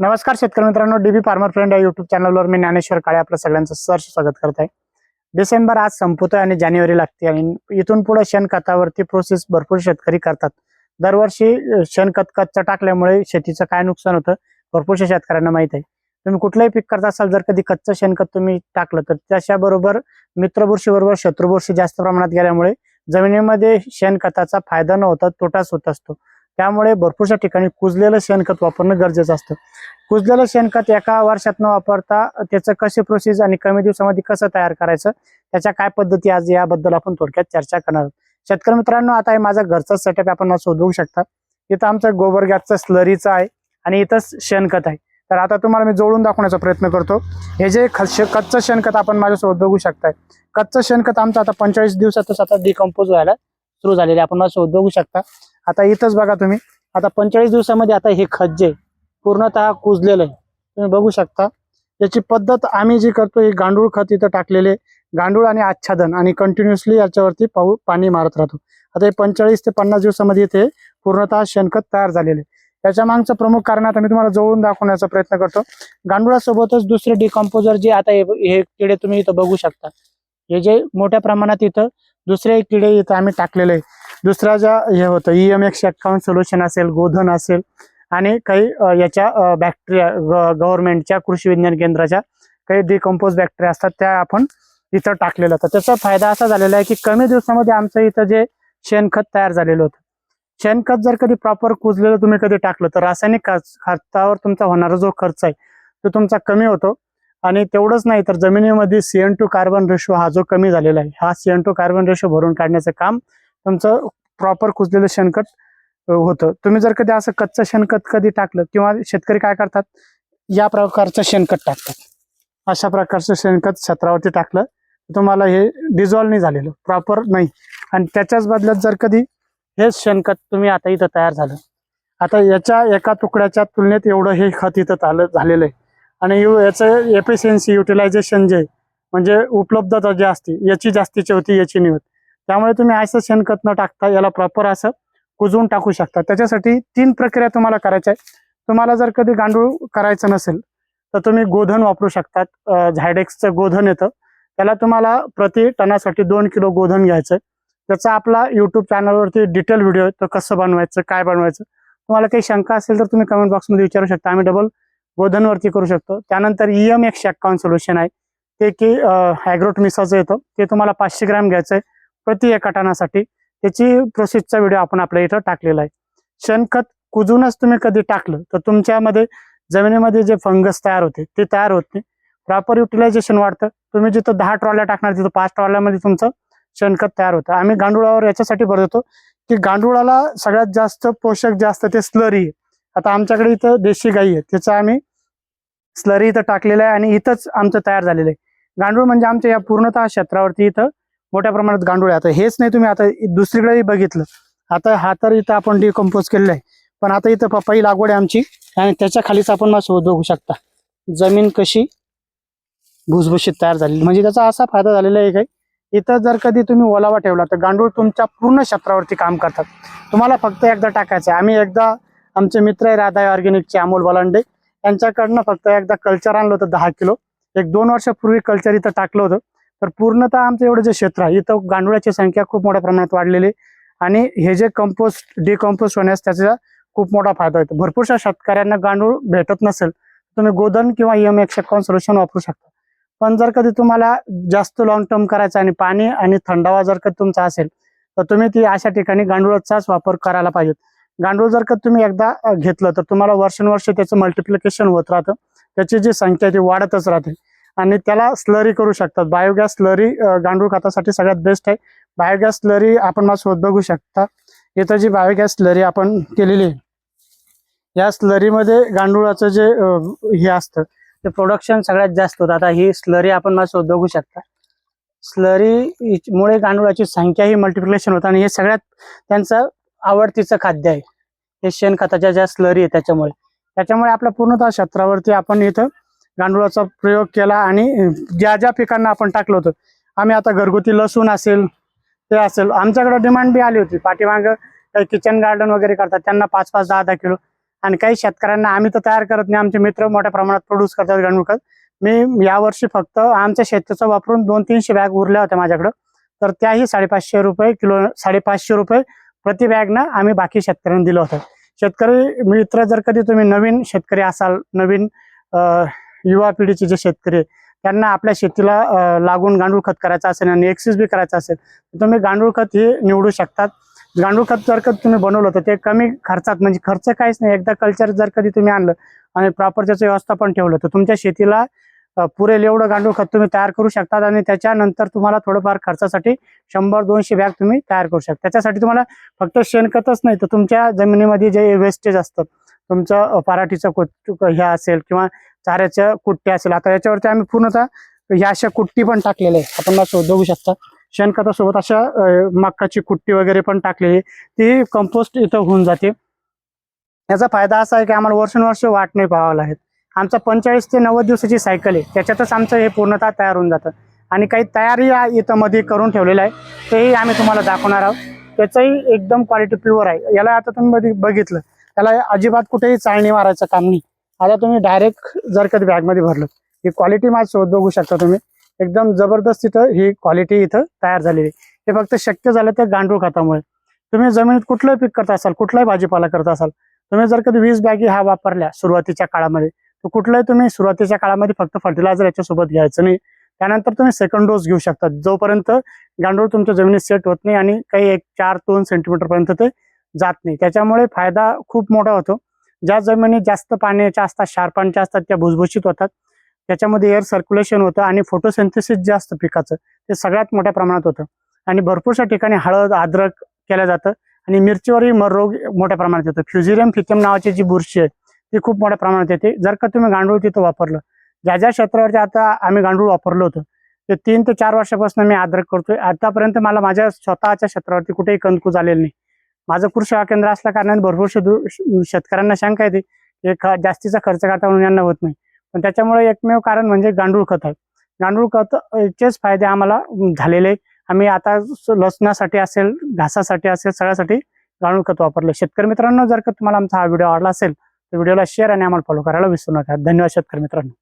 नमस्कार शेतकरी मित्रांनो डीबी फार्मर फ्रेंड या युट्यूब चॅनलवर मी ज्ञानेश्वर काळे आपलं सगळ्यांचं सर स्वागत करत आहे. डिसेंबर आज संपतोय आणि जानेवारी लागते आणि इथून पुढे शेणखतावरती प्रोसेस भरपूर शेतकरी करतात. दरवर्षी शेणखत कच्चं टाकल्यामुळे शेतीचं काय नुकसान होतं भरपूरशा शेतकऱ्यांना माहीत आहे. तुम्ही कुठलंही पीक करत असाल जर कधी कच्चं शेणखत तुम्ही टाकलं तर त्याच्याबरोबर मित्रबुरशीबरोबर शत्रुबुरशी जास्त प्रमाणात गेल्यामुळे जमिनीमध्ये शेणखताचा फायदा न होता तोटाच होत असतो. त्यामुळे भरपूरशा ठिकाणी कुजलेलं शेणखत वापरणं गरजेचं असतं. कुजलेलं शेणखत एका वर्षात न वापरता त्याचं कसे प्रोसेस आणि कमी दिवसामध्ये कसं तयार करायचं त्याच्या काय पद्धती आज याबद्दल आपण थोडक्यात चर्चा करणार शेतकरी मित्रांनो आता हे माझा घरचा सेटअप आपण शोधू शकता. इथं आमचं गोबर गॅसचं स्लरीचं आहे आणि इथंच शेणखत आहे. तर आता तुम्हाला मी जोडून दाखवण्याचा प्रयत्न करतो. हे जे खच कच्चं शेणखत आपण माझ्यासोबत बघू शकताय. कच्चं शेणखत आमचं आता पंचेचाळीस दिवसातच आता डिकम्पोज व्हायला सुरू झालेले आपण माझ्यासोबत बघू शकता. आता इथंच बघा तुम्ही. आता पंचेचाळीस दिवसामध्ये आता हे खत जे पूर्णतः कुजलेलं आहे. तुम्ही बघू शकता. याची पद्धत आम्ही जी करतो हे गांडूळ खत इथं टाकलेले गांडूळ आणि आच्छादन आणि कंटिन्युअसली याच्यावरती पाऊ पाणी मारत राहतो. आता हे पंचेचाळीस ते पन्नास दिवसामध्ये इथे पूर्णतः शेणखत तयार झालेले आहे. त्याच्या मागचं प्रमुख कारण आता मी तुम्हाला जवळून दाखवण्याचा प्रयत्न करतो. गांडुळासोबतच दुसरे डिकम्पोजर जे आता हे हे किडे तुम्ही इथं बघू शकता. हे जे मोठ्या प्रमाणात इथं दुसरे किडे इथं आम्ही टाकलेले आहे. दुसरा ज्या हे होतं ई एम एकशे अठ्ठावन्न सोल्युशन असेल गोधन असेल आणि काही याच्या बॅक्टेरिया गव्हर्नमेंटच्या कृषी विज्ञान केंद्राच्या काही डिकम्पोज बॅक्टेरिया असतात त्या आपण इथं टाकलेलं होतं त्याचा फायदा असा झालेला आहे की कमी दिवसामध्ये आमचं इथं जे शेणखत तयार झालेलं होतं. शेणखत जर कधी प्रॉपर कुजलेलं तुम्ही कधी टाकलं तर रासायनिक खत- खतावर तुमचा होणारा जो खर्च आहे तो तुमचा कमी होतो. आणि तेवढंच नाही तर जमिनीमध्ये सीएन टू कार्बन रेशो हा जो कमी झालेला आहे हा सीएन टू कार्बन रेशो भरून काढण्याचं काम तुमचं प्रॉपर कुजलेलं शेणखत होतं. तुम्ही जर कधी असं कच्चं शेणखत कधी टाकलं किंवा शेतकरी काय करतात या प्रकारचं शेणखत टाकतात. अशा प्रकारचं शेणखत छत्रावरती टाकलं तर तुम्हाला हे डिझॉल्व नाही झालेलं प्रॉपर नाही. आणि त्याच्याच बदल्यात जर कधी हेच शेणखत तुम्ही आता इथं तयार झालं. आता याच्या एका तुकड्याच्या तुलनेत एवढं हे खत इथं आलं झालेलं आहे. आणि यु- याचं एफिशियन्सी युटिलायझेशन जे आहे, म्हणजे उपलब्धता जी असते याची जास्तीची होती याची नाही होत. त्यामुळे तुम्ही असं शेणखत न टाकता याला प्रॉपर असं कुजवून टाकू शकता. त्याच्यासाठी तीन प्रक्रिया तुम्हाला करायच्या आहे तुम्हाला जर कधी गांडूळ करायचं नसेल तर तुम्ही गोधन वापरू शकतात. झायडेक्सचं गोधन येतं. त्याला तुम्हाला प्रति टनासाठी दोन किलो गोधन घ्यायचं त्याचा आपला यूट्यूब चॅनलवरती डिटेल व्हिडिओ आहे. तो कसं बनवायचं काय बनवायचं तुम्हाला काही शंका असेल तर तुम्ही कमेंट बॉक्समध्ये विचारू शकता. आम्ही डबल गोधनवरती करू शकतो. त्यानंतर ई एम एकशे एक्कावन्न सोल्युशन आहे. ते की ॲग्रोट मिसाचं येतं. ते तुम्हाला पाचशे ग्रॅम घ्यायचं आहे. प्रति एका टनासाठी. त्याची प्रोसेसचा व्हिडिओ आपण आपल्या इथं टाकलेला आहे. शेणखत कुजूनच तुम्ही कधी टाकलं तर तुमच्यामध्ये जमिनीमध्ये जे फंगस तयार होते ते तयार होत नाही. प्रॉपर युटिलायझेशन वाढतं. तुम्ही जिथं दहा ट्रॉल्या टाकणार तिथं पाच ट्रॉल्यामध्ये तुमचं शेणखत तयार होतं. आम्ही गांडुळावर याच्यासाठी भर देतो की गांडुळाला सगळ्यात जास्त पोषक जे असतं ते स्लरी आहे. आता आमच्याकडे इथं देशी गाई आहे त्याचं आम्ही स्लरी इथं टाकलेलं आहे आणि इथंच आमचं तयार झालेलं आहे. गांडूळ म्हणजे आमच्या या पूर्णतः क्षेत्रावरती इथं मोठ्या प्रमाणात गांडूळ आहे. आता हेच नाही तुम्ही आता दुसरीकडेही बघितलं. आता हा तर इथं आपण डिकम्पोज केलेला आहे. पण आता इथं पपई लागवड आहे आमची. आणि त्याच्या खालीच आपण मग बघू शकता. जमीन कशी भुसभुशीत तयार झालेली. म्हणजे त्याचा असा फायदा झालेला आहे काही. इथं जर कधी तुम्ही ओलावा ठेवला तर गांडूळ तुमच्या पूर्ण क्षेत्रावरती काम करतात. तुम्हाला फक्त एकदा टाकायचं आहे. आम्ही एकदा आमचे मित्र आहे राधा ऑर्गॅनिकचे अमोल बलांडे यांच्याकडनं फक्त एकदा कल्चर आणलं होतं दहा किलो. एक दोन वर्षापूर्वी कल्चर इथं टाकलं होतं. तर पूर्णतः आमचं एवढं जे क्षेत्र आहे इथं गांडुळाची संख्या खूप मोठ्या प्रमाणात वाढलेली आहे. आणि हे जे कंपोस्ट डिकम्पोस्ट होण्यास त्याचा खूप मोठा फायदा होतो. भरपूरशा शेतकऱ्यांना गांडूळ भेटत नसेल तुम्ही गोधन किंवा E एम एकशे एकावन्न सोल्युशन वापरू शकता. पण जर कधी तुम्हाला जास्त लॉंग टर्म करायचं आणि पाणी आणि थंडावा जर कधी तुमचा असेल तर तुम्ही ती अशा ठिकाणी गांडूळचाच वापर करायला पाहिजे गांडूळ जर का तुम्ही एकदा घेतलं तर तुम्हाला वर्षानुवर्ष त्याचं मल्टिप्लिकेशन होत राहतं. त्याची जी संख्या ती वाढतच राहते. आणि त्याला स्लरी करू शकतात. बायोगॅस स्लरी गांडूळ खतासाठी सगळ्यात बेस्ट आहे. बायोगॅस स्लरी आपण शोध बघू शकता. इथं जी बायोगॅस स्लरी आपण केलेली आहे या स्लरीमध्ये गांडुळाचं जे हे असतं ते प्रोडक्शन सगळ्यात जास्त होतं. आता ही स्लरी आपण शोध बघू शकता. स्लरी मुळे गांडुळाची संख्या ही मल्टिप्लिकेशन होतं आणि हे सगळ्यात त्यांचं आवडतीचं खाद्य आहे. हे शेणखताच्या ज्या स्लरी आहे त्याच्यामुळे. त्याच्यामुळे आपल्या पूर्णतः क्षेत्रावरती आपण इथं गांडुळाचा प्रयोग केला आणि ज्या ज्या पिकांना आपण टाकलं होतं आम्ही आता घरगुती लसूण असेल ते असेल आमच्याकडे डिमांड बी आली होती. पाठीमागं काही किचन गार्डन वगैरे करतात त्यांना पाच पाच दहा दहा किलो. आणि काही शेतकऱ्यांना आम्ही तर तयार करत नाही. आमचे मित्र मोठ्या प्रमाणात प्रोड्यूस करतात गांडूळ खत मी यावर्षी फक्त आमच्या शेतीचं वापरून दोन तीनशे बॅग उरल्या होत्या माझ्याकडं. तर त्याही साडेपाचशे रुपये किलो साडेपाचशे रुपये प्रति बॅगनं आम्ही बाकी शेतकऱ्यांना दिलं होतं. शेतकरी मित्र जर कधी तुम्ही नवीन शेतकरी असाल नवीन युवा पिढीचे जे शेतकरी त्यांना आपल्या शेतीला लागून गांडूळ खत करायचं असेल आणि एक्सिस बी करायचं असेल तर तुम्ही गांडूळ खत हे निवडू शकतात. गांडूळ खत जर का तुम्ही बनवलं तर ते कमी खर्चात म्हणजे खर्च काहीच नाही. एकदा कल्चर जर कधी तुम्ही आणलं आणि प्रॉपर त्याचं व्यवस्थापन ठेवलं तर तुमच्या शेतीला पुरेल एवढं गांडूळ खत तुम्ही तयार करू शकतात आणि त्याच्यानंतर तुम्हाला थोडंफार खर्चासाठी शंभर दोनशे बॅग तुम्ही तयार करू शकता. त्याच्यासाठी तुम्हाला फक्त शेणखतच नाही तर तुमच्या जमिनीमध्ये जे वेस्टेज असतं तुमचं पराठीचं कोच हे असेल किंवा चाऱ्याच्या कुट्टी असेल. आता याच्यावरती आम्ही पूर्णतः ह्या अशा कुट्टी पण टाकलेल्या आहे आपण असं बघू शकता. शेणखतासोबत अशा मक्काची कुट्टी वगैरे पण टाकलेली आहे. ती कंपोस्ट इथं होऊन जाते. याचा फायदा असा आहे की आम्हाला वर्षानुवर्ष वाट नाही पाहावं लागेल आमचा पंचेचाळीस ते नव्वद दिवसाची सायकल आहे. त्याच्यातच आमचं हे पूर्णतः तयार होऊन जातं. आणि काही तयारी या इथं मध्ये करून ठेवलेलं आहे. तेही आम्ही तुम्हाला दाखवणार आहोत. त्याचंही एकदम क्वालिटी प्युअर आहे. याला आता तुम्ही मध्ये बघितलं. त्याला अजिबात कुठेही चाळणी मारायचं काम नाही. आता तुम्ही डायरेक्ट जर कधी बॅगमध्ये भरलं ही क्वालिटी माझ्यासोबत बघू शकता तुम्ही. एकदम जबरदस्त इथं ही क्वालिटी इथं तयार झालेली हे फक्त शक्य झालं ते गांडूळ खतामुळे. तुम्ही जमिनीत कुठलंही पीक करत असाल कुठलाही भाजीपाला करत असाल तुम्ही जर कधी वीस बॅगी हा वापरल्या सुरुवातीच्या काळामध्ये तर कुठलंही तुम्ही सुरुवातीच्या काळामध्ये फक्त फर्टिलायझर याच्यासोबत घ्यायचं नाही. त्यानंतर तुम्ही सेकंड डोस घेऊ शकता. जोपर्यंत गांडूळ तुमच्या जमिनीत सेट होत नाही आणि काही एक चार दोन सेंटीमीटरपर्यंत ते जात नाही. त्याच्यामुळे फायदा खूप मोठा होतो. ज्या जमिनीत जास्त पाण्याच्या असतात क्षारपाण्याच्या असतात त्या भुसभुशीत होतात त्याच्यामध्ये एअर सर्क्युलेशन होतं आणि फोटोसिंथेसिस जे असतं पिकाचं ते सगळ्यात मोठ्या प्रमाणात होतं. आणि भरपूरशा ठिकाणी हळद अद्रक केलं जातं आणि मिरचीवरही मर रोग मोठ्या प्रमाणात येतो. फ्युझिरियम फिथियम नावाची जी बुरशी आहे ती खूप मोठ्या प्रमाणात येते. जर का तुम्ही गांडूळ तिथं वापरलं ज्या ज्या क्षेत्रावरती आता आम्ही गांडूळ वापरलो होतो ते तीन ते चार वर्षापासून मी अद्रक करतोय. आतापर्यंत मला माझ्या स्वतःच्या क्षेत्रावरती कुठेही कंदकू झालेलं नाही. माझं कृषी सेवा केंद्र असल्या कारणाने भरपूर शेतू- शेतकऱ्यांना शंका येते. की ख- जास्तीचा खर्च करता म्हणून यांना होत नाही. पण त्याच्यामुळे एकमेव कारण म्हणजे गांडूळ खत आहे. गांडूळ खत चेच फायदे आम्हाला झालेले आहे. आम्ही आता लसणासाठी असेल घासासाठी असेल सगळ्यासाठी गांडूळ खत वापरले. शेतकरी मित्रांनो जर का तुम्हाला आमचा हा व्हिडिओ आवडला असेल तर व्हिडिओला शेअर आणि आम्हाला फॉलो करायला विसरू नका. धन्यवाद शेतकरी मित्रांनो.